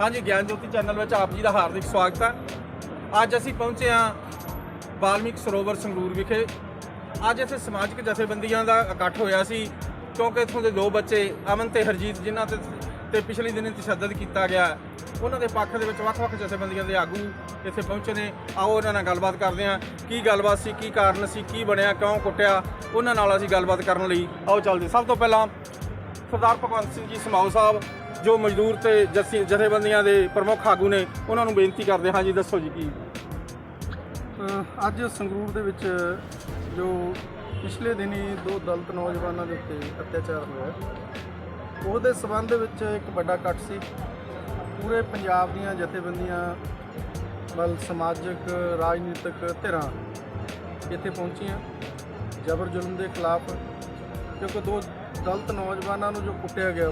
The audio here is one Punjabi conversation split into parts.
ਹਾਂਜੀ, ਗਿਆਨ ਜੋਤੀ ਚੈਨਲ ਵਿੱਚ ਆਪ ਜੀ ਦਾ ਹਾਰਦਿਕ ਸਵਾਗਤ ਹੈ। ਅੱਜ ਅਸੀਂ ਪਹੁੰਚੇ ਹਾਂ ਬਾਲਮਿਕ ਸਰੋਵਰ ਸੰਗਰੂਰ ਵਿਖੇ। ਅੱਜ ਇੱਥੇ ਸਮਾਜਿਕ ਜਥੇਬੰਦੀਆਂ ਦਾ ਇਕੱਠ ਹੋਇਆ ਸੀ, ਕਿਉਂਕਿ ਇੱਥੋਂ ਦੇ ਦੋ ਬੱਚੇ, ਅਮਨ ਤੇ ਹਰਜੀਤ, ਜਿਨ੍ਹਾਂ ਤੇ ਤੇ ਪਿਛਲੇ ਦਿਨੀ ਤਸ਼ੱਦਦ ਕੀਤਾ ਗਿਆ। ਉਹਨਾਂ ਦੇ ਪੱਖ ਦੇ ਵਿੱਚ ਵੱਖ-ਵੱਖ ਜਥੇਬੰਦੀਆਂ ਦੇ ਆਗੂ ਇੱਥੇ ਪਹੁੰਚੇ ਨੇ। ਆਓ ਉਹਨਾਂ ਨਾਲ ਗੱਲਬਾਤ ਕਰਦੇ ਹਾਂ। ਕੀ ਗੱਲਬਾਤ ਸੀ, ਕੀ ਕਾਰਨ ਸੀ, ਕੀ ਬਣਿਆ, ਕਿਉਂ ਕੁੱਟਿਆ? ਉਹਨਾਂ ਨਾਲ ਅਸੀਂ ਗੱਲਬਾਤ ਕਰਨ ਲਈ ਆਓ ਚੱਲਦੇ ਸਭ ਤੋਂ ਪਹਿਲਾਂ ਸਰਦਾਰ ਭਗਵੰਤ ਸਿੰਘ ਜੀ ਸਮਾਉ ਸਾਹਿਬ ਜੋ ਮਜ਼ਦੂਰ ਤੇ ਜਥੀ ਜਥੇਬੰਦੀਆਂ ਦੇ ਪ੍ਰਮੁੱਖ ਆਗੂ ਨੇ, ਉਹਨਾਂ ਨੂੰ ਬੇਨਤੀ ਕਰਦੇ ਹਾਂ ਜੀ, ਦੱਸੋ ਜੀ ਕੀ? ਅੱਜ ਸੰਗਰੂਰ ਦੇ ਵਿੱਚ ਜੋ ਪਿਛਲੇ ਦਿਨੀ ਦੋ ਦਲਤ ਨੌਜਵਾਨਾਂ ਦੇ ਉੱਤੇ ਅਤਿਆਚਾਰ ਹੋਇਆ ਉਹਦੇ ਸਬੰਧ ਦੇ ਵਿੱਚ ਇੱਕ ਵੱਡਾ ਇਕੱਠ ਸੀ। ਪੂਰੇ ਪੰਜਾਬ ਦੀਆਂ ਜਥੇਬੰਦੀਆਂ ਵੱਲ ਸਮਾਜਿਕ, ਰਾਜਨੀਤਿਕ ਧਿਰਾਂ ਇੱਥੇ ਪਹੁੰਚੀਆਂ। ਜ਼ਬਰ ਜ਼ੁਲਮ ਦੇ ਖਿਲਾਫ, ਕਿਉਂਕਿ ਦੋ ਦਲਿਤ ਨੌਜਵਾਨਾਂ ਨੂੰ ਜੋ ਕੁੱਟਿਆ ਗਿਆ,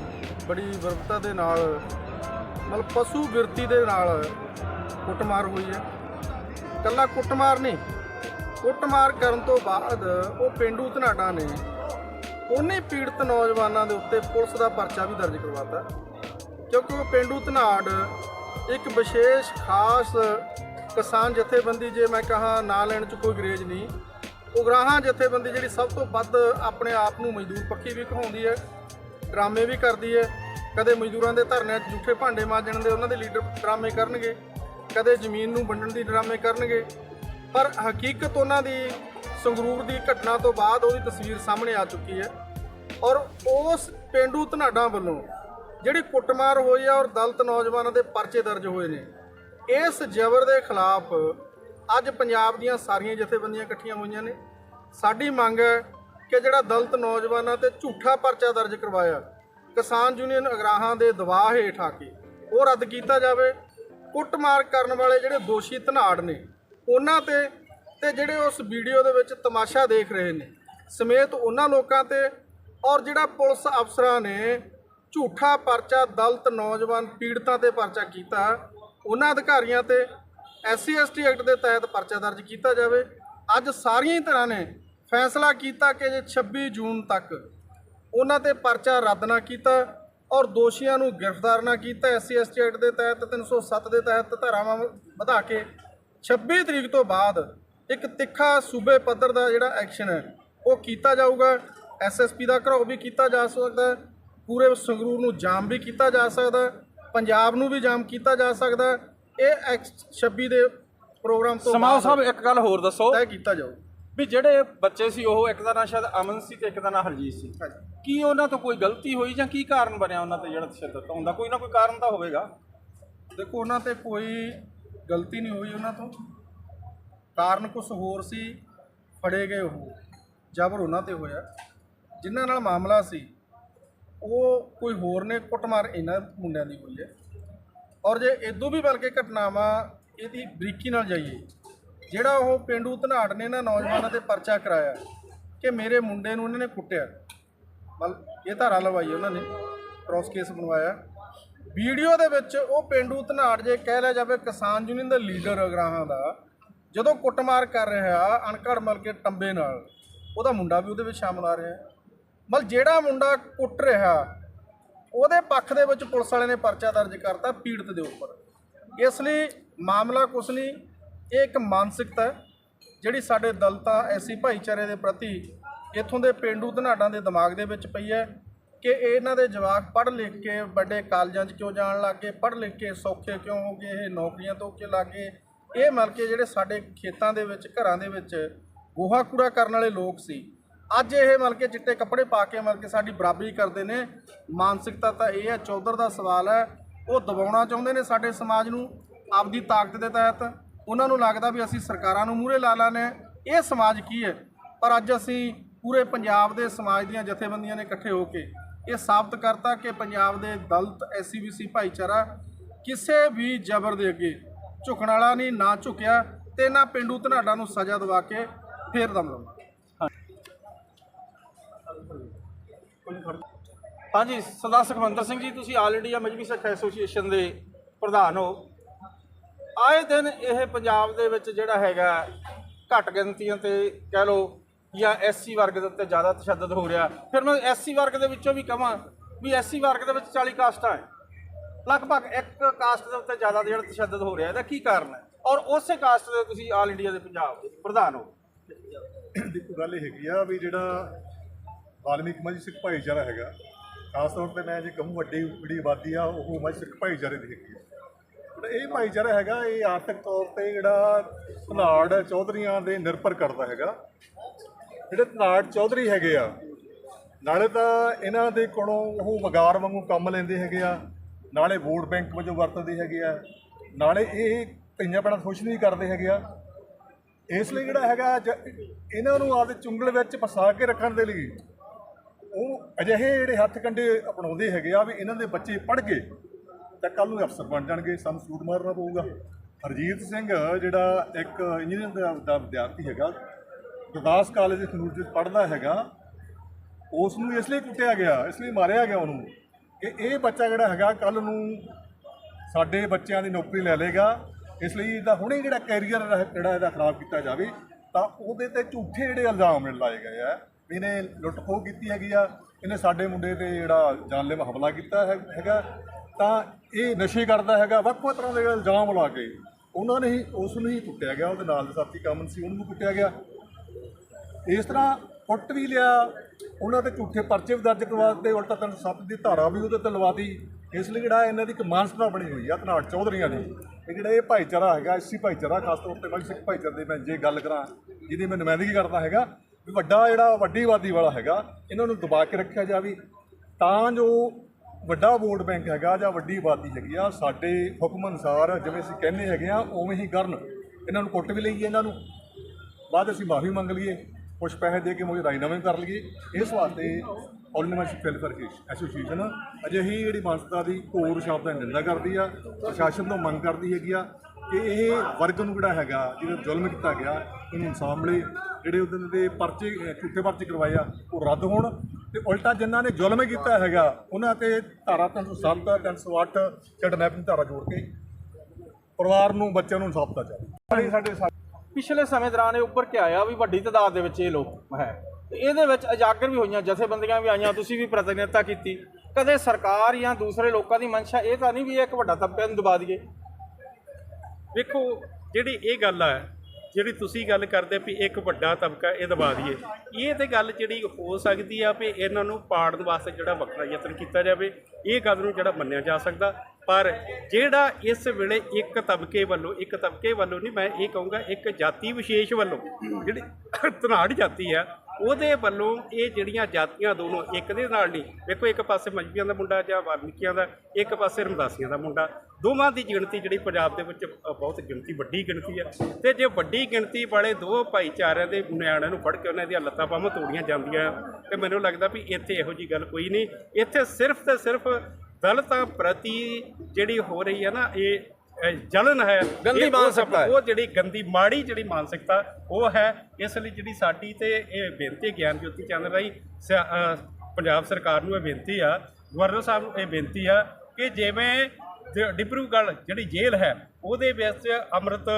ਬੜੀ ਵਰਬਤਾ ਦੇ ਨਾਲ, ਮਤਲਬ ਪਸ਼ੂ ਬਿਰਤੀ ਦੇ ਨਾਲ ਕੁੱਟਮਾਰ ਹੋਈ ਹੈ। ਕੱਲਾ ਕੁੱਟਮਾਰ ਨਹੀਂ, ਕੁੱਟਮਾਰ ਕਰਨ ਤੋਂ ਬਾਅਦ ਉਹ ਪਿੰਡੂ ਧਨਾਡਾ ਨੇ ਉਹਨੇ ਪੀੜਤ ਨੌਜਵਾਨਾਂ ਦੇ ਉੱਤੇ ਪੁਲਿਸ ਦਾ ਪਰਚਾ ਵੀ ਦਰਜ ਕਰਵਾਤਾ। ਕਿਉਂਕਿ ਉਹ ਪਿੰਡੂ ਧਨਾੜ ਇੱਕ ਵਿਸ਼ੇਸ਼ ਖਾਸ ਕਿਸਾਨ ਜਥੇਬੰਦੀ, ਜੇ ਮੈਂ ਕਹਾ, ਨਾ ਲੈਣ ਚ ਕੋਈ ਗਰੇਜ ਨਹੀਂ ਉਗਰਾਹਾਂ ਜਥੇਬੰਦੀ ਜਿਹੜੀ ਸਭ ਤੋਂ ਵੱਧ ਆਪਣੇ ਆਪ ਨੂੰ ਮਜ਼ਦੂਰ ਪੱਖੀ ਵੀ ਕਹਾਉਂਦੀ ਹੈ, ਡਰਾਮੇ ਵੀ ਕਰਦੀ ਹੈ। ਕਦੇ ਮਜ਼ਦੂਰਾਂ ਦੇ ਧਰਨਿਆਂ 'ਚ ਝੂਠੇ ਭਾਂਡੇ ਮਾਂਜਣ ਦੇ ਉਹਨਾਂ ਦੇ ਲੀਡਰ ਡਰਾਮੇ ਕਰਨਗੇ, ਕਦੇ ਜ਼ਮੀਨ ਨੂੰ ਵੰਡਣ ਦੀ ਡਰਾਮੇ ਕਰਨਗੇ। ਪਰ ਹਕੀਕਤ ਉਹਨਾਂ ਦੀ ਸੰਗਰੂਰ ਦੀ ਘਟਨਾ ਤੋਂ ਬਾਅਦ ਉਹਦੀ ਤਸਵੀਰ ਸਾਹਮਣੇ ਆ ਚੁੱਕੀ ਹੈ ਔਰ ਉਸ ਪਿੰਡੂ ਧਨਾਡਾਂ ਵੱਲੋਂ ਜਿਹੜੀ ਕੁੱਟਮਾਰ ਹੋਈ ਹੈ ਔਰ ਦਲਤ ਨੌਜਵਾਨਾਂ ਦੇ ਪਰਚੇ ਦਰਜ ਹੋਏ ਨੇ, ਇਸ ਜ਼ਬਰ ਦੇ ਖਿਲਾਫ ਅੱਜ ਪੰਜਾਬ ਦੀਆਂ ਸਾਰੀਆਂ ਜਥੇਬੰਦੀਆਂ ਇਕੱਠੀਆਂ ਹੋਈਆਂ ਨੇ। ਸਾਡੀ ਮੰਗ ਹੈ ਕਿ ਜਿਹੜਾ ਦਲਤ ਨੌਜਵਾਨਾਂ ਤੇ ਝੂਠਾ ਪਰਚਾ ਦਰਜ ਕਰਵਾਇਆ। ਕਿਸਾਨ ਯੂਨੀਅਨ ਅਗਰਾਹਾਂ ਦੇ ਦਬਾਅ ਹੇਠ ਆ ਕੇ ਉਹ ਰੱਦ ਕੀਤਾ ਜਾਵੇ। ਕੁੱਟਮਾਰ ਕਰਨ ਵਾਲੇ ਜਿਹੜੇ ਦੋਸ਼ੀ ਧਨਾੜ ਨੇ, ਉਹਨਾਂ ਤੇ ਤੇ ਜਿਹੜੇ ਉਸ ਵੀਡੀਓ ਦੇ ਵਿੱਚ ਤਮਾਸ਼ਾ ਦੇਖ ਰਹੇ ਨੇ, ਸਮੇਤ ਉਹਨਾਂ ਲੋਕਾਂ ਤੇ ਔਰ ਜਿਹੜਾ ਪੁਲਿਸ ਅਫਸਰਾਂ ਨੇ ਝੂਠਾ ਪਰਚਾ ਦਲਤ ਨੌਜਵਾਨ ਪੀੜਤਾਂ ਤੇ ਪਰਚਾ ਕੀਤਾ, ਉਹਨਾਂ ਅਧਿਕਾਰੀਆਂ ਤੇ ਐਸਸੀ ਐਸਟੀ ਐਕਟ ਦੇ ਤਹਿਤ ਪਰਚਾ ਦਰਜ ਕੀਤਾ ਜਾਵੇ। ਅੱਜ ਸਾਰੀਆਂ ਹੀ ਤਰ੍ਹਾਂ ਨੇ ਫੈਸਲਾ ਕੀਤਾ ਕਿ ਜੇ 26 ਜੂਨ ਤੱਕ ਉਹਨਾਂ ਤੇ ਪਰਚਾ ਰੱਦ ਨਾ ਕੀਤਾ ਔਰ ਦੋਸ਼ੀਆਂ ਨੂੰ ਗ੍ਰਿਫਤਾਰ ਨਾ ਕੀਤਾ, ਐਸਸੀ ਐਸਟੀ ਐਕਟ ਦੇ ਤਹਿਤ 307 ਦੇ ਤਹਿਤ ਧਾਰਾਵਾਂ ਵਧਾ ਕੇ 26 ਤਰੀਕ ਤੋਂ ਬਾਅਦ ਇੱਕ ਤਿੱਖਾ ਸੂਬੇ ਪੱਧਰ ਦਾ ਜਿਹੜਾ ਐਕਸ਼ਨ ਹੈ, ਉਹ ਕੀਤਾ ਜਾਊਗਾ। ਐਸਐਸਪੀ ਦਾ ਘਰਾਓ ਵੀ ਕੀਤਾ ਜਾ ਸਕਦਾ ਪੂਰੇ ਸੰਗਰੂਰ ਨੂੰ ਜਾਮ ਵੀ ਕੀਤਾ ਜਾ ਸਕਦਾ ਪੰਜਾਬ ਨੂੰ ਵੀ ਜਾਮ ਕੀਤਾ ਜਾ ਸਕਦਾ ਇਹ ਐਕਸ 26 ਦੇ ਪ੍ਰੋਗਰਾਮ ਤੋਂ ਸਮਾਉ ਬਾਅਦ ਸਾਹਿਬ ਇੱਕ ਗੱਲ ਹੋਰ ਦੱਸੋ। ਤੈਅ ਕੀਤਾ ਜਾਊ। ਵੀ ਜਿਹੜੇ ਬੱਚੇ ਸੀ ਉਹ ਇੱਕ ਦਾ ਨਾਂ ਸ਼ਾਇਦ ਅਮਨ ਸੀ ਤੇ ਇੱਕ ਦਾ ਨਾਂ ਹਰਜੀਤ ਸੀ। ਕੀ ਉਹਨਾਂ ਤੋਂ ਕੋਈ ਗਲਤੀ ਹੋਈ ਜਾਂ ਕੀ ਕਾਰਨ ਬਣਿਆ ਉਹਨਾਂ ਤੇ ਜਿਹੜਾ ਤਸ਼ੱਦਦ ਹੁੰਦਾ? ਕੋਈ ਨਾ ਕੋਈ ਕਾਰਨ ਤਾਂ ਹੋਵੇਗਾ। ਦੇਖੋ ਉਹਨਾਂ ਤੇ ਕੋਈ ਗਲਤੀ ਨਹੀਂ ਹੋਈ ਉਹਨਾਂ ਤੋਂ। ਕਾਰਨ ਕੁਝ ਹੋਰ ਸੀ ਫੜੇ ਗਏ ਉਹ ਜਬਰ ਉਹਨਾਂ ਤੇ ਹੋਇਆ। ਜਿਨ੍ਹਾਂ ਨਾਲ ਮਾਮਲਾ ਸੀ ਉਹ ਕੋਈ ਹੋਰ ਨੇ ਕੁੱਟਮਾਰ ਇਹਨਾਂ ਮੁੰਡਿਆਂ ਦੀ ਹੋਈ ਹੈ। ਔਰ ਜੇ ਇਦੋਂ ਵੀ ਬਲਕਿ ਘਟਨਾਵਾਂ ਇਹਦੀ ਬਰੀਕੀ ਨਾਲ ਜਾਈਏ, ਜਿਹੜਾ ਉਹ ਪਿੰਡੂ ਧਨਾੜ ਨੇ ਨਾ ਨੌਜਵਾਨਾਂ ਤੇ ਪਰਚਾ ਕਰਾਇਆ, ਕਿ ਮੇਰੇ ਮੁੰਡੇ ਨੂੰ ਇਹਨਾਂ ਨੇ ਕੁੱਟਿਆ। ਮਤਲਬ ਇਹ ਧਾਰਾ ਲਵਾਈ ਉਹਨਾਂ ਨੇ ਕ੍ਰਾਸ ਕੇਸ ਬਣਵਾਇਆ। ਵੀਡੀਓ ਦੇ ਵਿੱਚ ਉਹ ਪਿੰਡੂ ਧਨਾੜ ਜੇ ਕਹਿ ਲਿਆ ਜਾਵੇ ਕਿਸਾਨ ਯੂਨੀਅਨ ਦਾ ਲੀਡਰ ਅਗਰਾਹਾਂ ਦਾ, ਜਦੋਂ ਕੁੱਟਮਾਰ ਕਰ ਰਿਹਾ ਅਣਕੜ ਮਲ ਕੇ ਟੰਬੇ ਨਾਲ, ਉਹਦਾ ਮੁੰਡਾ ਵੀ ਉਹਦੇ ਵਿੱਚ ਸ਼ਾਮਲ ਆ ਰਿਹਾ। ਮਤਲਬ ਜਿਹੜਾ ਮੁੰਡਾ ਕੁੱਟ ਰਿਹਾ ਉਹਦੇ ਪੱਖ ਦੇ ਵਿੱਚ ਪੁਲਿਸ ਵਾਲੇ ਨੇ ਪਰਚਾ ਦਰਜ ਕਰਤਾ ਪੀੜਤ ਦੇ ਉੱਪਰ। ਇਸ ਲਈ ਮਾਮਲਾ ਕੁਛ ਨਹੀਂ, ਇਹ ਇੱਕ ਮਾਨਸਿਕਤਾ ਹੈ, ਜਿਹੜੀ ਸਾਡੇ ਦਲਤਾਂ, ਐਸੀ ਭਾਈਚਾਰੇ ਦੇ ਪ੍ਰਤੀ ਇੱਥੋਂ ਦੇ ਪਿੰਡੂ ਧਨਾਡਾਂ ਦੇ ਦਿਮਾਗ ਦੇ ਵਿੱਚ ਪਈ ਹੈ ਕਿ ਇਹਨਾਂ ਦੇ ਜਵਾਕ ਪੜ੍ਹ ਲਿਖ ਕੇ ਵੱਡੇ ਕਾਲਜਾਂ 'ਚ ਕਿਉਂ ਜਾਣ ਲੱਗੇ ਪੜ੍ਹ ਲਿਖ ਕੇ ਸੌਖੇ ਕਿਉਂ ਹੋ ਗਏ, ਇਹ ਨੌਕਰੀਆਂ ਤੋਂ ਕਿ ਲੱਗੇ ਇਹ ਮਿਲ ਕੇ ਜਿਹੜੇ ਸਾਡੇ ਖੇਤਾਂ ਦੇ ਵਿੱਚ, ਘਰਾਂ ਦੇ ਵਿੱਚ ਗੋਹਾ ਕੂੜਾ ਕਰਨ ਵਾਲੇ ਲੋਕ ਸੀ ਅੱਜ ਇਹ ਮਤਲਬ ਕਿ ਚਿੱਟੇ ਕੱਪੜੇ ਪਾ ਕੇ ਮਤਲਬ ਕਿ ਸਾਡੀ ਬਰਾਬਰੀ ਕਰਦੇ ਨੇ। ਮਾਨਸਿਕਤਾ ਤਾਂ ਇਹ ਹੈ, ਚੌਧਰ ਦਾ ਸਵਾਲ ਹੈ। ਉਹ ਦਬਾਉਣਾ ਚਾਹੁੰਦੇ ਨੇ ਸਾਡੇ ਸਮਾਜ ਨੂੰ ਆਪਦੀ ਤਾਕਤ ਦੇ ਤਹਿਤ। ਉਹਨਾਂ ਨੂੰ ਲੱਗਦਾ ਵੀ ਅਸੀਂ ਸਰਕਾਰਾਂ ਨੂੰ ਮੂਹਰੇ ਲਾ ਲਾਣੇ ਇਹ ਸਮਾਜ ਕੀ ਹੈ? ਪਰ ਅੱਜ ਅਸੀਂ ਪੂਰੇ ਪੰਜਾਬ ਦੇ ਸਮਾਜ ਦੀਆਂ ਜਥੇਬੰਦੀਆਂ ਨੇ ਇਕੱਠੇ ਹੋ ਕੇ ਇਹ ਸਾਬਤ ਕਰਤਾ ਕਿ ਪੰਜਾਬ ਦੇ ਦਲਿਤ ਐਸਸੀਬੀਸੀ ਭਾਈਚਾਰਾ ਕਿਸੇ ਵੀ ਜ਼ਬਰ ਦੇ ਅੱਗੇ ਝੁਕਣ ਵਾਲਾ ਨਹੀਂ, ਨਾ ਝੁਕਿਆ ਤੇ ਨਾ ਪਿੰਡੂ ਧਨਾਡਾ ਨੂੰ ਸਜ਼ਾ ਦਵਾ ਕੇ ਫੇਰ ਦਮ ਲਵਾਂ ਹਾਂਜੀ, ਸਰਦਾਰ ਸੁਖਵੰਦਰ ਸਿੰਘ ਜੀ, ਤੁਸੀਂ All India Mazhabi Sikh association ਦੇ ਪ੍ਰਧਾਨ ਹੋ। ਆਏ ਦਿਨ ਇਹ ਪੰਜਾਬ ਦੇ ਵਿੱਚ ਜਿਹੜਾ ਹੈਗਾ, ਘੱਟ ਗਿਣਤੀਆਂ ਤੇ ਕਹਿ ਲਓ ਜਾਂ ਐਸਸੀ ਵਰਗ ਦੇ ਉੱਤੇ ਜ਼ਿਆਦਾ ਤਸ਼ੱਦਦ ਹੋ ਰਿਹਾ। ਫਿਰ ਮੈਂ ਐਸਸੀ ਵਰਗ ਦੇ ਵਿੱਚੋਂ ਵੀ ਕਹਾਂ ਵੀ ਐਸਸੀ ਵਰਗ ਦੇ ਵਿੱਚ 40 ਕਾਸਟਾਂ ਹੈ। ਲਗਭਗ ਇੱਕ ਕਾਸਟ ਦੇ ਉੱਤੇ ਜ਼ਿਆਦਾ ਜਿਹੜਾ ਤਸ਼ੱਦਦ ਹੋ ਰਿਹਾ, ਇਹਦਾ ਕੀ ਕਾਰਨ ਹੈ? ਔਰ ਉਸੇ ਕਾਸਟ ਦੇ ਤੁਸੀਂ ਆਲ ਇੰਡੀਆ ਦੇ ਪੰਜਾਬ ਦੇ ਪ੍ਰਧਾਨ ਹੋ। ਦੇਖੋ, ਗੱਲ ਇਹ ਹੈਗੀ ਆ ਵੀ ਜਿਹੜਾ ਵਾਲਮੀਕ ਮੱਝ ਸਿੱਖ ਭਾਈਚਾਰਾ ਹੈਗਾ। ਖਾਸ ਤੌਰ ਤੇ ਮੈਂ ਜੇ ਕਹੂੰ ਵੱਡੀ ਜਿਹੜੀ ਆਬਾਦੀ ਆ, ਉਹ ਮੱਝ ਸਿੱਖ ਭਾਈਚਾਰੇ ਦੀ ਹੈਗੀ ਆ। ਜਿਹੜਾ ਇਹ ਭਾਈਚਾਰਾ ਹੈਗਾ, ਇਹ ਆਰਥਿਕ ਤੌਰ ਤੇ ਜਿਹੜਾ ਧਨਾੜ ਚੌਧਰੀਆਂ ਦੇ ਨਿਰਭਰ ਕਰਦਾ ਹੈਗਾ। ਜਿਹੜੇ ਧਨਾੜ ਚੌਧਰੀ ਹੈਗੇ ਆ, ਨਾਲੇ ਤਾਂ ਇਹਨਾਂ ਦੇ ਕੋਲੋਂ ਉਹ ਵਗਾਰ ਵਾਂਗੂ ਕੰਮ ਲੈਂਦੇ ਹੈਗੇ ਆ, ਨਾਲੇ ਵੋਟ ਬੈਂਕ ਵਜੋਂ ਵਰਤਦੇ ਹੈਗੇ ਆ, ਨਾਲੇ ਇਹ ਧੀਆਂ ਭੈਣਾਂ ਖੁਸ਼ ਨਹੀਂ ਕਰਦੇ ਹੈਗੇ ਆ। ਇਸ ਲਈ ਜਿਹੜਾ ਹੈਗਾ, ਜ- ਇਹਨਾਂ ਨੂੰ ਆਪਦੇ ਚੁੰਗਲ ਵਿੱਚ ਫਸਾ ਕੇ ਰੱਖਣ ਦੇ ਲਈ ਉਹ ਅਜਿਹੇ ਜਿਹੜੇ ਹੱਥ ਕੰਡੇ ਅਪਣਾਉਂਦੇ ਹੈਗੇ ਆ ਵੀ ਇਹਨਾਂ ਦੇ ਬੱਚੇ ਪੜ੍ਹ ਕੇ ਤਾਂ ਕੱਲ ਨੂੰ ਅਫਸਰ ਬਣ ਜਾਣਗੇ, ਸਾਨੂੰ ਸੂਟ ਮਾਰਨਾ ਪਊਗਾ। ਹਰਜੀਤ ਸਿੰਘ ਜਿਹੜਾ ਇੱਕ ਇੰਜੀਨੀਅਰ ਦਾ ਵਿਦਿਆਰਥੀ ਹੈਗਾ, ਗੁਰਦਾਸ ਕਾਲਜ ਦੇ ਖਨੂਰ ਵਿੱਚ ਪੜ੍ਹਦਾ ਹੈਗਾ ਉਸ ਨੂੰ ਇਸ ਲਈ ਕੁੱਟਿਆ ਗਿਆ, ਇਸ ਲਈ ਮਾਰਿਆ ਗਿਆ ਉਹਨੂੰ ਕਿ ਇਹ ਬੱਚਾ ਜਿਹੜਾ ਹੈਗਾ ਕੱਲ ਨੂੰ ਸਾਡੇ ਬੱਚਿਆਂ ਦੀ ਨੌਕਰੀ ਲੈ ਲੇਗਾ ਇਸ ਲਈ ਇਹਦਾ ਹੁਣੇ ਜਿਹੜਾ ਕੈਰੀਅਰ ਜਿਹੜਾ ਇਹਦਾ ਖਰਾਬ ਕੀਤਾ ਜਾਵੇ ਤਾਂ ਉਹਦੇ ਤੇ ਝੂਠੇ ਜਿਹੜੇ ਇਲਜ਼ਾਮ ਲਾਏ ਗਏ ਆ। ਵੀ ਇਹਨੇ ਲੁੱਟ ਖੋਹ ਕੀਤੀ ਹੈਗੀ ਆ, ਇਹਨੇ ਸਾਡੇ ਮੁੰਡੇ ਤੇ ਜਿਹੜਾ ਜਾਨਲੇਵਾ ਹਮਲਾ ਕੀਤਾ ਹੈ- ਹੈਗਾ। ਤਾਂ ਇਹ ਨਸ਼ੇ ਕਰਦਾ ਹੈਗਾ, ਵੱਖ ਵੱਖ ਤਰ੍ਹਾਂ ਦੇ ਇਲਜ਼ਾਮ ਲਾ ਕੇ ਉਹਨਾਂ ਨੇ ਹੀ, ਉਸ ਨੂੰ ਹੀ ਕੁੱਟਿਆ ਗਿਆ, ਉਹਦੇ ਨਾਲ ਦੇ ਸਾਥੀ ਕਾਮਨ ਸੀ, ਉਹਨੂੰ ਵੀ ਕੁੱਟਿਆ ਗਿਆ। ਇਸ ਤਰ੍ਹਾਂ ਕੁੱਟ ਵੀ ਲਿਆ, ਉਹਨਾਂ ਤੇ ਝੂਠੇ ਪਰਚੇ ਵੀ ਦਰਜ ਕਰਵਾ ਦਿੱਤੇ, ਉਲਟਾ 307 ਦੀ ਧਾਰਾ ਵੀ ਉਹਦੇ ਤੇ ਲਵਾਤੀ ਇਸ ਲਈ ਜਿਹੜਾ ਇਹਨਾਂ ਦੀ ਇੱਕ ਮਾਨਸਤਾ ਬਣੀ ਹੋਈ ਆ, ਧਨਾੜ ਚੌਧਰੀਆਂ ਦੀ। ਇਹ ਜਿਹੜਾ ਇਹ ਭਾਈਚਾਰਾ ਹੈਗਾ ਐਸੀ ਭਾਈਚਾਰਾ, ਖਾਸ ਤੌਰ ਤੇ ਮੈਂ ਸਿੱਖ ਭਾਈਚਾਰੇ ਦੀ ਮੈਂ ਜੇ ਗੱਲ ਕਰਾਂ, ਜਿਹਦੀ ਮੈਂ ਨੁਮਾਇੰਦਗੀ ਕਰਦਾ ਹੈਗਾ ਵੀ ਵੱਡਾ ਜਿਹੜਾ ਵੱਡੀ ਆਬਾਦੀ ਵਾਲਾ ਹੈਗਾ, ਇਹਨਾਂ ਨੂੰ ਦਬਾ ਕੇ ਰੱਖਿਆ ਜਾਵੇ। ਤਾਂ ਜੋ ਵੱਡਾ ਵੋਟ ਬੈਂਕ ਹੈਗਾ ਜਾਂ ਵੱਡੀ ਆਬਾਦੀ ਹੈਗੀ ਆ, ਸਾਡੇ ਹੁਕਮ ਅਨੁਸਾਰ ਜਿਵੇਂ ਅਸੀਂ ਕਹਿੰਦੇ ਹੈਗੇ ਆ, ਉਵੇਂ ਹੀ ਕਰਨ ਇਹਨਾਂ ਨੂੰ ਕੁੱਟ ਵੀ ਲਈਏ ਇਹਨਾਂ ਨੂੰ। ਬਾਅਦ ਅਸੀਂ ਮਾਫੀ ਮੰਗ ਲਈਏ ਕੁਝ ਪੈਸੇ ਦੇ ਕੇ ਮੁਝੇ ਰਾਜੀਨਾਮੇ ਕਰ ਲਈਏ। ਇਸ ਵਾਸਤੇ ਆਰਗੇਨਾਈਜ਼ੇਸ਼ਨ ਵੈਲਫੇਅਰ ਐਸੋਸੀਏਸ਼ਨ ਅਜਿਹੀ ਜਿਹੜੀ ਮਾਨਸਤਾ ਦੀ ਘੋਰ ਸ਼ਬਦਾਂ ਦੀ ਨਿੰਦਾ ਕਰਦੀ ਆ, ਪ੍ਰਸ਼ਾਸਨ ਤੋਂ ਮੰਗ ਕਰਦੀ ਹੈਗੀ ਆ ਕਿ ਇਹ ਵਰਗ ਨੂੰ ਜਿਹੜਾ ਹੈਗਾ ਜਿਹੜਾ ਜ਼ੁਲਮ ਕੀਤਾ ਗਿਆ ਇਹਨੂੰ ਇਨਸਾਫ ਮਿਲੇ ਜਿਹੜੇ ਉਹਦੇ ਦੇ ਪਰਚੇ ਝੂਠੇ ਪਰਚੇ ਕਰਵਾਏ ਆ ਉਹ ਰੱਦ ਹੋਣ। ਤੇ ਉਲਟਾ ਜਿਨ੍ਹਾਂ ਨੇ ਜ਼ੁਲਮ ਕੀਤਾ ਹੈਗਾ ਉਹਨਾਂ ਤੇ ਧਾਰਾ 307 308 ਕਿਡਨੈਪਿੰਗ ਧਾਰਾ ਜੋੜ ਕੇ ਪਰਿਵਾਰ ਨੂੰ ਬੱਚਿਆਂ ਨੂੰ ਇਨਸਾਫ ਦਿੱਤਾ ਜਾਵੇ। ਸਾਡੇ ਸਾਡੇ ਪਿਛਲੇ ਸਮੇਂ ਦੌਰਾਨ ਇਹ ਉੱਪਰ ਕੇ ਆਇਆ ਵੀ ਵੱਡੀ ਤਾਦਾਦ ਦੇ ਵਿੱਚ ਇਹ ਲੋਕ ਹੈ। ਤੇ ਇਹਦੇ ਵਿੱਚ ਉਜਾਗਰ ਵੀ ਹੋਈਆਂ ਜਥੇਬੰਦੀਆਂ ਵੀ ਆਈਆਂ ਤੁਸੀਂ ਵੀ ਪ੍ਰਤੀਨਿਧਤਾ ਕੀਤੀ। ਕਦੇ ਸਰਕਾਰ ਜਾਂ ਦੂਸਰੇ ਲੋਕਾਂ ਦੀ ਮਨਸ਼ਾ ਇਹ ਤਾਂ ਨਹੀਂ ਵੀ ਇਹ ਇੱਕ ਵੱਡਾ ਤਬਕਾ ਨੂੰ ਦਬਾ ਦਈਏ। ਵੇਖੋ ਜਿਹੜੀ ਇਹ ਗੱਲ ਆ ਜਿਹੜੀ ਤੁਸੀਂ ਗੱਲ ਕਰਦੇ ਵੀ ਇੱਕ ਵੱਡਾ ਤਬਕਾ, ਇਹ ਦਬਾ ਦਈਏ। ਇਹ ਤੇ ਗੱਲ ਜਿਹੜੀ ਹੋ ਸਕਦੀ ਆ ਵੀ ਇਹਨਾਂ ਨੂੰ ਪਾੜਨ ਵਾਸਤੇ ਜਿਹੜਾ ਵੱਖਰਾ ਯਤਨ ਕੀਤਾ ਜਾਵੇ, ਇਹ ਗੱਲ ਨੂੰ ਜਿਹੜਾ ਮੰਨਿਆ ਜਾ ਸਕਦਾ। ਪਰ ਜਿਹੜਾ ਇਸ ਵੇਲੇ ਇੱਕ ਤਬਕੇ ਵੱਲੋਂ, ਇੱਕ ਤਬਕੇ ਵੱਲੋਂ ਨਹੀਂ, ਮੈਂ ਇਹ ਕਹੂੰਗਾ ਇੱਕ ਜਾਤੀ ਵਿਸ਼ੇਸ਼ ਵੱਲੋਂ, ਜਿਹੜੀ ਧਨਾੜ ਜਾਤੀ ਆ ਉਹਦੇ ਵੱਲੋਂ ਇਹ ਜਿਹੜੀਆਂ ਜਾਤੀਆਂ ਦੋਨੋਂ ਇੱਕ ਦੇ ਨਾਲ ਨਹੀਂ, ਵੇਖੋ ਇੱਕ ਪਾਸੇ ਮਜਬੀਆਂ ਦਾ ਮੁੰਡਾ ਜਾਂ ਵਾਲਮੀਕੀਆਂ ਦਾ, ਇੱਕ ਪਾਸੇ ਰਮਦਾਸੀਆਂ ਦਾ ਮੁੰਡਾ। ਦੋਵਾਂ ਦੀ ਗਿਣਤੀ ਜਿਹੜੀ ਪੰਜਾਬ ਦੇ ਵਿੱਚ ਬਹੁਤ ਗਿਣਤੀ, ਵੱਡੀ ਗਿਣਤੀ ਆ। ਤੇ ਜੇ ਵੱਡੀ ਗਿਣਤੀ ਵਾਲੇ ਦੋ ਭਾਈਚਾਰਿਆਂ ਦੇ ਨਿਆਣਿਆਂ ਨੂੰ ਫੜ ਕੇ ਉਹਨਾਂ ਦੀਆਂ ਲੱਤਾਂ ਬਾਹਾਂ ਤੋੜੀਆਂ ਜਾਂਦੀਆਂ, ਤੇ ਮੈਨੂੰ ਲੱਗਦਾ ਵੀ ਇੱਥੇ ਇਹੋ ਜੀ ਗੱਲ ਕੋਈ ਨਹੀਂ। ਇੱਥੇ ਸਿਰਫ ਤੇ ਸਿਰਫ ਦਲਤਾਂ ਪ੍ਰਤੀ ਜਿਹੜੀ ਹੋ ਰਹੀ ਹੈ ਨਾ, ਇਹ ਜਲਨ ਹੈ। ਗੰਦੀ ਮਾਨਸਿਕਤਾ। ਉਹ ਜਿਹੜੀ ਗੰਦੀ ਮਾੜੀ ਜਿਹੜੀ ਮਾਨਸਿਕਤਾ ਉਹ ਹੈ। ਇਸ ਲਈ ਜਿਹੜੀ ਸਾਡੀ ਤੇ ਇਹ ਬੇਨਤੀ ਗਿਆਨ ਜੋਤੀ ਚੰਦ ਰਾਈ ਪੰਜਾਬ ਸਰਕਾਰ ਨੂੰ ਇਹ ਬੇਨਤੀ ਆ ਗਵਰਨਰ ਸਾਹਿਬ ਨੂੰ ਇਹ ਬੇਨਤੀ ਆ ਕਿ ਜਿਵੇਂ ਡਿਬਰੂਗੜ੍ਹ ਜਿਹੜੀ ਜੇਲ੍ਹ ਹੈ ਉਹਦੇ ਵਿੱਚ ਅੰਮ੍ਰਿਤ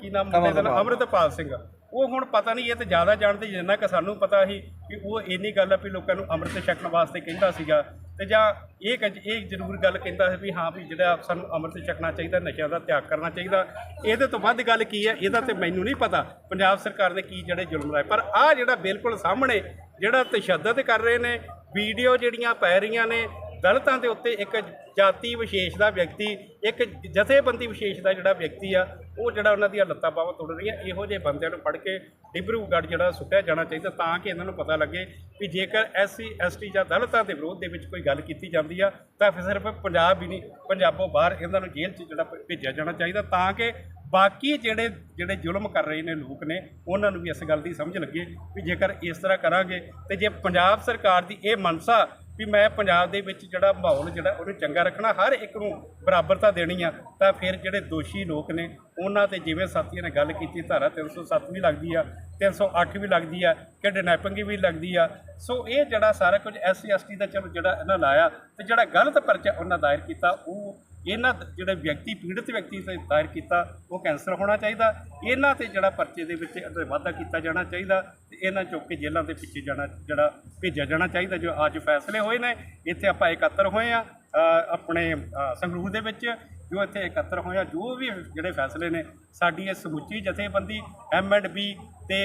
ਕੀ ਨਾਮ ਮੁੰਡੇ ਦਾ। ਅੰਮ੍ਰਿਤਪਾਲ ਸਿੰਘ। ਉਹ ਹੁਣ ਪਤਾ ਨਹੀਂ ਇਹ ਤੇ ਜ਼ਿਆਦਾ ਜਾਣਦੇ ਜਿੰਨਾ ਕਿ ਸਾਨੂੰ ਪਤਾ ਸੀ ਕਿ ਉਹ ਇੰਨੀ ਗੱਲ ਆ ਵੀ ਲੋਕਾਂ ਨੂੰ ਅੰਮ੍ਰਿਤ ਛਕਣ ਵਾਸਤੇ ਕਹਿੰਦਾ ਸੀਗਾ। ਤੇ ਜਾਂ ਇਹ ਕ- ਇਹ ਜ਼ਰੂਰ ਗੱਲ ਕਹਿੰਦਾ ਸੀ ਵੀ ਹਾਂ ਵੀ ਜਿਹੜਾ ਸਾਨੂੰ ਅੰਮ੍ਰਿਤ ਛਕਣਾ ਚਾਹੀਦਾ, ਨਸ਼ਿਆਂ ਦਾ ਤਿਆਗ ਕਰਨਾ ਚਾਹੀਦਾ, ਇਹਦੇ ਤੋਂ ਵੱਧ ਗੱਲ ਕੀ ਹੈ? ਇਹਦਾ ਤੇ ਮੈਨੂੰ ਨਹੀਂ ਪਤਾ। ਪੰਜਾਬ ਸਰਕਾਰ ਨੇ ਕੀ ਜਿਹੜੇ ਜ਼ੁਲਮ ਲਾਏ। ਪਰ ਆਹ ਜਿਹੜਾ ਬਿਲਕੁਲ ਸਾਹਮਣੇ ਜਿਹੜਾ ਤਸ਼ੱਦਦ ਕਰ ਰਹੇ ਨੇ, ਵੀਡੀਓ ਜਿਹੜੀਆਂ ਪੈ ਰਹੀਆਂ ਨੇ ਦਲਿਤਾਂ ਦੇ ਉੱਤੇ ਇੱਕ ਜਾਤੀ ਵਿਸ਼ੇਸ਼ ਦਾ ਵਿਅਕਤੀ, ਇੱਕ ਜਥੇਬੰਦੀ ਵਿਸ਼ੇਸ਼ ਦਾ ਜਿਹੜਾ ਵਿਅਕਤੀ ਆ, ਉਹ ਜਿਹੜਾ ਉਹਨਾਂ ਦੀਆਂ ਲੱਤਾਂ ਬਾਹਾਂ ਤੋੜ ਰਹੀਆਂ, ਇਹੋ ਜਿਹੇ ਬੰਦਿਆਂ ਨੂੰ ਫੜ ਕੇ ਡਿਬਰੂਗੜ੍ਹ ਜਿਹੜਾ ਸੁੱਟਿਆ ਜਾਣਾ ਚਾਹੀਦਾ ਤਾਂ ਕਿ ਇਹਨਾਂ ਨੂੰ ਪਤਾ ਲੱਗੇ ਵੀ ਜੇਕਰ ਐਸਸੀ, ਐਸਟੀ ਜਾਂ ਦਲਿਤਾਂ ਦੇ ਵਿਰੋਧ ਦੇ ਵਿੱਚ ਕੋਈ ਗੱਲ ਕੀਤੀ ਜਾਂਦੀ ਆ, ਤਾਂ ਫਿਰ ਸਿਰਫ ਪੰਜਾਬ ਹੀ ਨਹੀਂ, ਪੰਜਾਬੋਂ ਬਾਹਰ ਇਹਨਾਂ ਨੂੰ ਜੇਲ੍ਹ 'ਚ ਜਿਹੜਾ ਭੇਜਿਆ ਜਾਣਾ ਚਾਹੀਦਾ ਤਾਂ ਕਿ ਬਾਕੀ ਜਿਹੜੇ ਜਿਹੜੇ ਜ਼ੁਲਮ ਕਰ ਰਹੇ ਨੇ ਲੋਕ ਨੇ, ਉਹਨਾਂ ਨੂੰ ਵੀ ਇਸ ਗੱਲ ਦੀ ਸਮਝ ਲੱਗੇ ਵੀ ਜੇਕਰ ਇਸ ਤਰ੍ਹਾਂ ਕਰਾਂਗੇ ਤੇ ਜੇ ਪੰਜਾਬ ਸਰਕਾਰ ਦੀ ਇਹ ਮਨਸਾ ਵੀ ਮੈਂ ਪੰਜਾਬ ਦੇ ਵਿੱਚ ਜਿਹੜਾ ਮਾਹੌਲ ਜਿਹੜਾ ਉਹਨੂੰ ਚੰਗਾ ਰੱਖਣਾ, ਹਰ ਇੱਕ ਨੂੰ ਬਰਾਬਰਤਾ ਦੇਣੀ ਆ, ਤਾਂ ਫਿਰ ਜਿਹੜੇ ਦੋਸ਼ੀ ਲੋਕ ਨੇ, ਉਹਨਾਂ ਤੇ ਜਿਵੇਂ ਸਾਥੀਆਂ ਨੇ ਗੱਲ ਕੀਤੀ, ਧਾਰਾ 307 ਵੀ ਲੱਗਦੀ ਆ 308 ਵੀ ਲੱਗਦੀ ਆ ਕਿਡਨੈਪਿੰਗ ਵੀ ਲੱਗਦੀ ਆ। ਸੋ ਇਹ ਜਿਹੜਾ ਸਾਰਾ ਕੁਝ ਐਸਸੀ ਐਸਟੀ ਦਾ ਚਲੋ ਜਿਹੜਾ ਇਹਨਾਂ ਲਾਇਆ, ਤੇ ਜਿਹੜਾ ਗਲਤ ਪਰਚਾ ਉਹਨਾਂ ਦਾਇਰ ਕੀਤਾ, ਉਹ ਇਹਨਾਂ ਜਿਹੜੇ ਵਿਅਕਤੀ, ਪੀੜਤ ਵਿਅਕਤੀ ਤੇ ਦਾਇਰ ਕੀਤਾ, ਉਹ ਕੈਂਸਰ ਹੋਣਾ ਚਾਹੀਦਾ। ਇਹਨਾਂ ਤੇ ਜਿਹੜਾ ਪਰਚੇ ਦੇ ਵਿੱਚ ਵਾਧਾ ਕੀਤਾ ਜਾਣਾ ਚਾਹੀਦਾ ਤੇ ਇਹਨਾਂ ਚੁੱਕ ਕੇ ਜੇਲ੍ਹਾਂ ਦੇ ਪਿੱਛੇ ਜਾਣਾ, ਜਿਹੜਾ ਭੇਜਿਆ ਜਾਣਾ ਚਾਹੀਦਾ, ਜੋ ਅੱਜ ਫੈਸਲੇ ਹੋਏ ਨੇ। ਇੱਥੇ ਆਪਾਂ ਇਕੱਤਰ ਹੋਏ ਆ ਆਪਣੇ ਸੰਗਰੂਰ ਦੇ ਵਿੱਚ। ਜੋ ਇੱਥੇ ਇਕੱਤਰ ਹੋਇਆ ਜੋ ਵੀ ਜਿਹੜੇ ਫੈਸਲੇ ਨੇ ਸਾਡੀ ਇਹ ਸਮੁੱਚੀ ਜਥੇਬੰਦੀ ਐਮ ਐਂਡ ਬੀ ਤੇ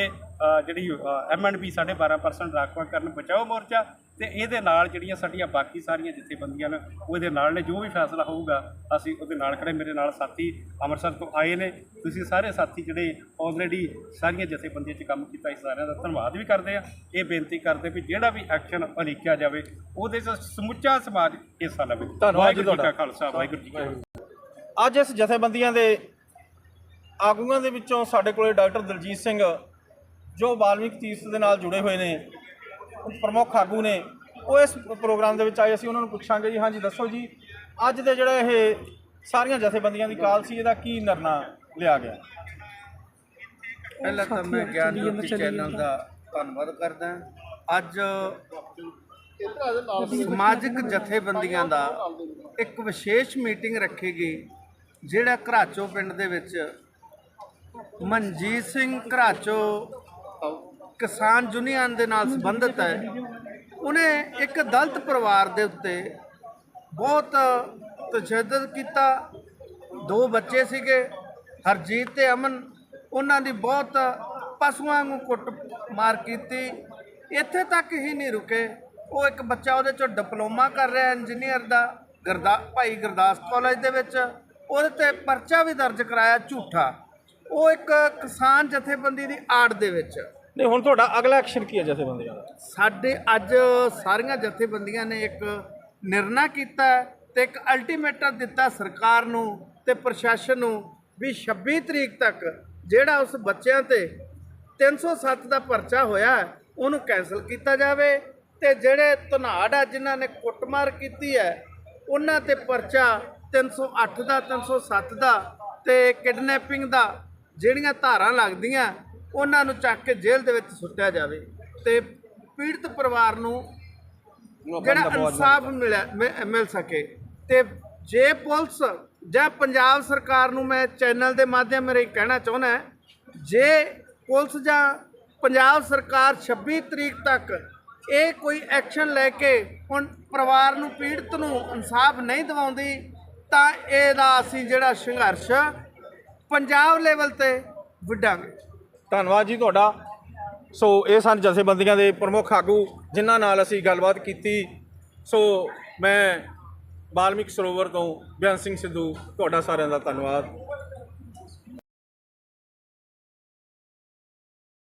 ਜਿਹੜੀ ਐਮ ਐਂਡ ਬੀ ਸਾਡੇ 12% ਰਾਖਵਾ ਕਰਨ ਬਚਾਓ ਮੋਰਚਾ ਤੇ ਇਹਦੇ ਨਾਲ ਜਿਹੜੀਆਂ ਸਾਡੀਆਂ ਬਾਕੀ ਸਾਰੀਆਂ ਜਥੇਬੰਦੀਆਂ ਨੇ ਉਹਦੇ ਨਾਲ ਨੇ ਜੋ ਵੀ ਫੈਸਲਾ ਹੋਊਗਾ ਅਸੀਂ ਉਹਦੇ ਨਾਲ ਖੜੇ ਮੇਰੇ ਨਾਲ ਸਾਥੀ ਅੰਮ੍ਰਿਤਸਰ ਤੋਂ ਆਏ ਨੇ। ਤੁਸੀਂ ਸਾਰੇ ਸਾਥੀ ਜਿਹੜੇ ਆਲਰੇਡੀ ਸਾਰੀਆਂ ਜਥੇਬੰਦੀਆਂ 'ਚ ਕੰਮ ਕੀਤਾ ਇਸ ਸਾਰਿਆਂ ਦਾ ਧੰਨਵਾਦ ਵੀ ਕਰਦੇ ਆ। ਇਹ ਬੇਨਤੀ ਕਰਦੇ ਵੀ ਜਿਹੜਾ ਵੀ ਐਕਸ਼ਨ ਉਲੀਕਿਆ ਜਾਵੇ ਉਹਦੇ 'ਚ ਸਮੁੱਚਾ ਸਮਾਜ ਹਿੱਸਾ ਲਵੇ। ਧੰਨਵਾਦ ਜੀ ਤੁਹਾਡਾ। ਖਾਲਸਾ ਵਾਹਿਗੁਰੂ ਜੀ ਅੱਜ ਇਸ ਜਥੇਬੰਦੀਆਂ ਦੇ ਆਗੂਆਂ ਦੇ ਵਿੱਚੋਂ ਸਾਡੇ ਕੋਲੇ ਡਾਕਟਰ ਦਲਜੀਤ ਸਿੰਘ ਜੋ ਵਾਲਮੀਕ ਤੀਰਥ ਦੇ ਨਾਲ ਜੁੜੇ ਹੋਏ ਨੇ ਪ੍ਰਮੁੱਖ ਆਗੂ ਨੇ ਉਹ ਇਸ ਪ੍ਰੋਗਰਾਮ ਦੇ ਵਿੱਚ ਆਏ। ਅਸੀਂ ਉਹਨਾਂ ਨੂੰ ਪੁੱਛਾਂਗੇ ਜੀ ਹਾਂਜੀ ਦੱਸੋ ਜੀ ਅੱਜ ਦੇ ਜਿਹੜਾ ਇਹ ਸਾਰੀਆਂ ਜਥੇਬੰਦੀਆਂ ਦੀ ਕਾਲ ਸੀ ਇਹਦਾ ਕੀ ਨਿਰਣਾ ਲਿਆ ਗਿਆ? ਪਹਿਲਾਂ ਤਾਂ ਮੈਂ ਗਿਆਨ ਜੋਤੀ ਚੈਨਲ ਦਾ ਧੰਨਵਾਦ ਕਰਦਾ। ਹਾਂ। ਅੱਜ ਸਮਾਜਿਕ ਜਥੇਬੰਦੀਆਂ ਦਾ ਇੱਕ ਵਿਸ਼ੇਸ਼ ਮੀਟਿੰਗ ਰੱਖੀ ਗਈ। ਜਿਹੜਾ ਘਰਾਚੋ ਪਿੰਡ ਦੇ ਵਿੱਚ ਮਨਜੀਤ ਸਿੰਘ ਘਰਾਚੋ ਕਿਸਾਨ ਯੂਨੀਅਨ ਦੇ ਨਾਲ ਸੰਬੰਧਿਤ ਹੈ, ਉਹਨੇ ਇੱਕ ਦਲਿਤ ਪਰਿਵਾਰ ਦੇ ਉੱਤੇ ਬਹੁਤ ਤਸ਼ੱਦਦ ਕੀਤਾ। ਦੋ ਬੱਚੇ ਸੀਗੇ, ਹਰਜੀਤ ਤੇ ਅਮਨ। ਉਹਨਾਂ ਦੀ ਬਹੁਤ ਪਸ਼ੂਆਂ ਨੂੰ ਕੁੱਟ ਮਾਰ ਕੀਤੀ। ਇੱਥੇ ਤੱਕ ਹੀ ਨਹੀਂ ਰੁਕੇ। ਉਹ ਇੱਕ ਬੱਚਾ ਉਹਦੇ ਚੋਂ ਡਿਪਲੋਮਾ ਕਰ ਰਿਹਾ, ਇੰਜੀਨੀਅਰ ਦਾ, ਗਰਦਾ, ਭਾਈ ਗੁਰਦਾਸ ਕਾਲਜ ਦੇ ਵਿੱਚ। ਉਹਦੇ ਤੇ ਪਰਚਾ ਵੀ ਦਰਜ ਕਰਾਇਆ ਝੂਠਾ। ਉਹ ਇੱਕ ਕਿਸਾਨ ਜਥੇਬੰਦੀ ਦੀ ਆੜ ਦੇ ਵਿੱਚ। ਨਹੀਂ ਹੁਣ ਤੁਹਾਡਾ ਅਗਲਾ ਐਕਸ਼ਨ ਕੀ ਹੈ ਜਥੇਬੰਦੀਆਂ ਦਾ? ਸਾਡੇ ਅੱਜ ਸਾਰੀਆਂ ਜਥੇਬੰਦੀਆਂ ਨੇ ਇੱਕ ਨਿਰਣਾ ਕੀਤਾ ਤੇ ਇੱਕ ਅਲਟੀਮੇਟਮ ਦਿੱਤਾ ਸਰਕਾਰ ਨੂੰ ਤੇ ਪ੍ਰਸ਼ਾਸਨ ਨੂੰ ਵੀ 26 ਤਰੀਕ ਤੱਕ ਜਿਹੜਾ ਉਸ ਬੱਚਿਆਂ ਤੇ 307 ਦਾ ਪਰਚਾ ਹੋਇਆ ਉਹਨੂੰ ਕੈਨਸਲ ਕੀਤਾ ਜਾਵੇ ਤੇ ਜਿਹੜੇ ਧਨਾੜ ਆ ਜਿਨ੍ਹਾਂ ਨੇ ਕੁੱਟਮਾਰ ਕੀਤੀ ਹੈ ਉਹਨਾਂ ਤੇ ਪਰਚਾ 308 ਦਾ 307 ਦਾ ਤੇ ਕਿਡਨੈਪਿੰਗ ਦਾ ਜਿਹੜੀਆਂ ਧਾਰਾਂ ਲੱਗਦੀਆਂ ਉਹਨਾਂ ਨੂੰ ਚੱਕ ਕੇ ਜੇਲ੍ਹ ਦੇ ਵਿੱਚ ਸੁੱਟਿਆ ਜਾਵੇ ਤੇ ਪੀੜਤ ਪਰਿਵਾਰ ਨੂੰ ਜਿਹੜਾ ਇਨਸਾਫ ਮਿਲ ਸਕੇ। ਤੇ ਜੇ ਪੁਲਿਸ ਜਾਂ ਪੰਜਾਬ ਸਰਕਾਰ ਨੂੰ ਮੈਂ ਚੈਨਲ ਦੇ ਮਾਧਿਅਮ ਰਾਹੀਂ ਕਹਿਣਾ ਚਾਹੁੰਦਾ ਜੇ ਪੁਲਿਸ ਜਾਂ ਪੰਜਾਬ ਸਰਕਾਰ 26 ਤਰੀਕ ਤੱਕ ਇਹ ਕੋਈ ਐਕਸ਼ਨ ਲੈ ਕੇ ਹੁਣ ਪਰਿਵਾਰ ਨੂੰ ਪੀੜਤ ਨੂੰ ਇਨਸਾਫ ਨਹੀਂ ਦਿਵਾਉਂਦੀ ਤਾਂ ਇਹਦਾ ਅਸੀਂ ਜਿਹੜਾ ਸੰਘਰਸ਼ ਪੰਜਾਬ ਲੈਵਲ ਤੇ ਵਿੱਢਾਂਗੇ। ਧੰਨਵਾਦ ਜੀ ਤੁਹਾਡਾ। ਸੋ ਇਹ ਸਨ ਜਥੇਬੰਦੀਆਂ ਦੇ ਪ੍ਰਮੁੱਖ ਆਗੂ, ਜਿਨ੍ਹਾਂ ਨਾਲ ਅਸੀਂ ਗੱਲਬਾਤ ਕੀਤੀ। ਸੋ ਮੈਂ ਬਾਲਮਿਕ ਸਰੋਵਰ ਤੋਂ ਬਿਆਨ ਸਿੰਘ ਸਿੱਧੂ, ਤੁਹਾਡਾ ਸਾਰਿਆਂ ਦਾ ਧੰਨਵਾਦ।